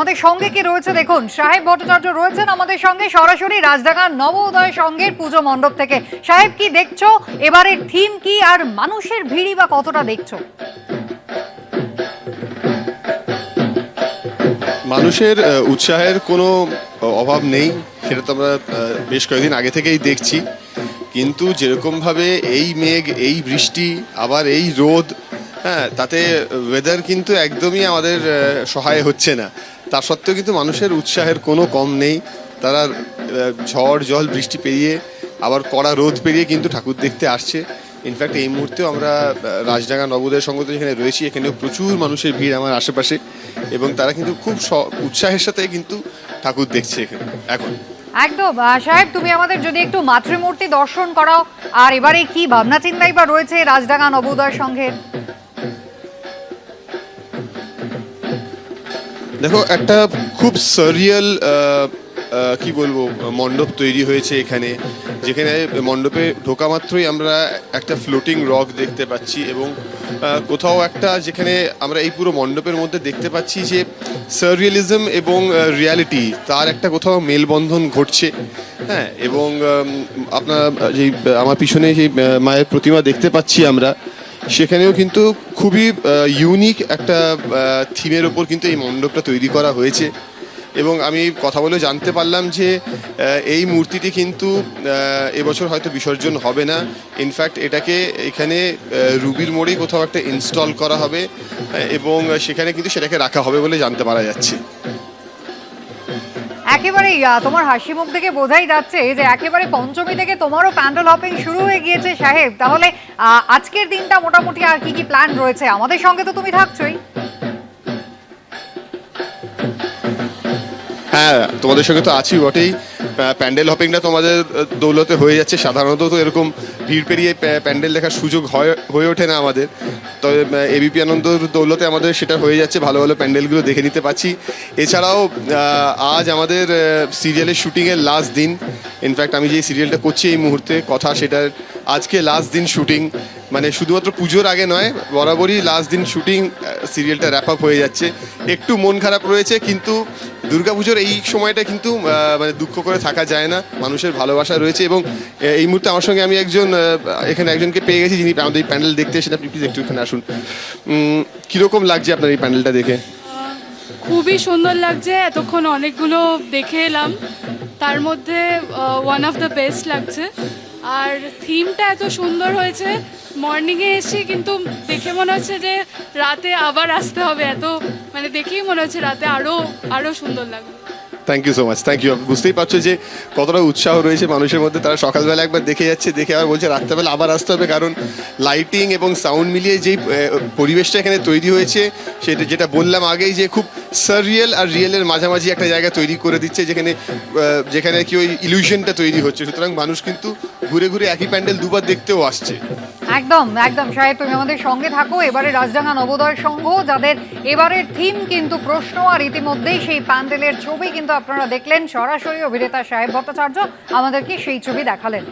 আমাদের সঙ্গে কি রয়েছে দেখুন, সাহেব ভট্টাচার্য রয়েছেন আমাদের সঙ্গে, সরাসরি রাজডাঙ্গার নবোদয় সঙ্গের পুজো মণ্ডপ থেকে। সাহেব, কি দেখছ? এবারের থিম কি আর মানুষের ভিড়ই বা কতটা দেখছ? মানুষের উৎসাহের কোনো অভাব নেই। সেটা তো আমরা বেশ কয়েকদিন আগে থেকেই দেখছি। কিন্তু যেরকমভাবে এই মেঘ, এই বৃষ্টি, আবার এই রোদ হ্যাঁ তাতে ওয়েদার কিন্তু একদমই আমাদের সহায় হচ্ছে না। তা সত্ত্বেও কিন্তু মানুষের উৎসাহের কোনো কম নেই। তারা ঝড়, জল, বৃষ্টি পেরিয়ে, আবার কড়া রোদ পেরিয়ে কিন্তু ঠাকুর দেখতে আসছে। ইনফ্যাক্ট এই মুহূর্তেও আমরা রাজডাঙ্গা নবোদয় সংঘ যেখানে রয়েছি, এখানেও প্রচুর মানুষের ভিড় আমার আশেপাশে। এবং তারা কিন্তু খুব উৎসাহের সাথে কিন্তু ঠাকুর দেখছে এখানে, এখন। একদম। সাহেব, তুমি আমাদের যদি একটু মাতৃমূর্তি দর্শন করাও, আর এবারে কি ভাবনা চিন্তাই বা রয়েছে রাজডাঙ্গা নবোদয় সংঘের? দেখো, একটা খুব সারিয়াল কি বলব, মণ্ডপ তৈরি হয়েছে এখানে, যেখানে মণ্ডপে ঢোকা মাত্রই আমরা একটা ফ্লোটিং রক দেখতে পাচ্ছি এবং কোথাও একটা যেখানে আমরা এই পুরো মণ্ডপের মধ্যে দেখতে পাচ্ছি যে সারিয়ালিজম এবং রিয়ালিটি তার একটা কোথাও মেলবন্ধন ঘটছে। হ্যাঁ এবং আপনার যেই আমার পিছনে সেই মায়ের প্রতিমা দেখতে পাচ্ছি আমরা সেখানেও কিন্তু খুবই ইউনিক একটা থিমের ওপর কিন্তু এই মণ্ডপটা তৈরি করা হয়েছে। এবং আমি কথা বলে জানতে পারলাম যে এই মূর্তিটি কিন্তু এবছর হয়তো বিসর্জন হবে না। ইনফ্যাক্ট এটাকে এখানে রুবির মোড়েই কোথাও একটা ইনস্টল করা হবে এবং সেখানে কিন্তু সেটাকে রাখা হবে বলে জানতে পারা যাচ্ছে। একেবারেই তোমার হাসি মুখ দেখে বোঝাই যাচ্ছে যে একেবারে পঞ্চমী থেকে তোমারও প্যান্ডেল হপিং শুরু হয়ে গিয়েছে, সাহেব। তাহলে আজকের দিনটা মোটামুটি আর কি কি প্ল্যান রয়েছে? আমাদের সঙ্গে তো তুমি থাকছোই। হ্যাঁ তোমাদের সঙ্গে তো আছি বটেই। প্যান্ডেল হপিংটা তোমাদের দৌলতে হয়ে যাচ্ছে। সাধারণত তো এরকম ভিড় পেরিয়ে প্যান্ডেল দেখার সুযোগ হয় হয়ে ওঠে না আমাদের। তবে এবিপি আনন্দর দৌলতে আমাদের সেটা হয়ে যাচ্ছে। ভালো ভালো প্যান্ডেলগুলো দেখে নিতে পারছি এছাড়াও আজ আমাদের সিরিয়ালের শুটিংয়ের লাস্ট দিন। ইনফ্যাক্ট আমি যে সিরিয়ালটা করছি এই মুহূর্তে, কথা সেটার আজকে লাস্ট দিন শুটিং। মানে শুধুমাত্র পুজোর আগে নয়, বরাবরই লাস্ট দিন শুটিং সিরিয়ালটা র্যাপ আপ হয়ে যাচ্ছে। একটু মন খারাপ রয়েছে, কিন্তু দুর্গাপুজোর এই সময়টা কিন্তু মানে দুঃখ করে থাকা যায় না। মানুষের ভালোবাসা রয়েছে এবং এই মুহূর্তে আমার সঙ্গে আমি একজন এখানে একজনকে পেয়ে গেছি, যিনি আমাদের এই প্যান্ডেল দেখতে এসেছেন। আপনি প্লিজ একটু এখানে আসুন। কীরকম লাগছে আপনার এই প্যান্ডেলটা দেখে? খুবই সুন্দর লাগছে, এতক্ষণ অনেকগুলো দেখে এলাম। তার মধ্যে ওয়ান অফ দ্য বেস্ট লাগছে। আর থিমটা এত সুন্দর হয়েছে। মর্নিংয়ে এসে কিন্তু দেখে মনে হচ্ছে যে রাতে আবার আসতে হবে। এত মানে দেখেই মনে হচ্ছে রাতে আরও আরও সুন্দর লাগবে thank you so much thank you বুঝতেই পারছ যে কতটা উৎসাহ রয়েছে মানুষের মধ্যে। তারা সকালবেলা একবার দেখে যাচ্ছে, দেখে আবার বলছে, রাত্রেবেলা আবার আসতে হবে কারণ লাইটিং এবং সাউন্ড মিলিয়ে যেই পরিবেশটা এখানে তৈরি হয়েছে, সেটা, যেটা বললাম আগেই যে খুব সারিয়াল আর রিয়েলের মাঝামাঝি একটা জায়গা তৈরি করে দিচ্ছে, যেখানে যেখানে কি ওই ইলিউশনটা তৈরি হচ্ছে। সুতরাং মানুষ কিন্তু ঘুরে ঘুরে একই প্যান্ডেল দুবার দেখতেও আসছে। একদম একদম। সাহেব, তুমি আমাদের সঙ্গে থাকো। এবারে রাজডাঙ্গা নবোদয় সংঘ, যাদের এবারের থিম কিন্তু প্রশ্ন, আর ইতিমধ্যেই সেই প্যান্ডেলের ছবি কিন্তু আপনারা দেখলেন। সরাসরি অভিনেতা সাহেব ভট্টাচার্য আমাদেরকে সেই ছবি দেখালেন।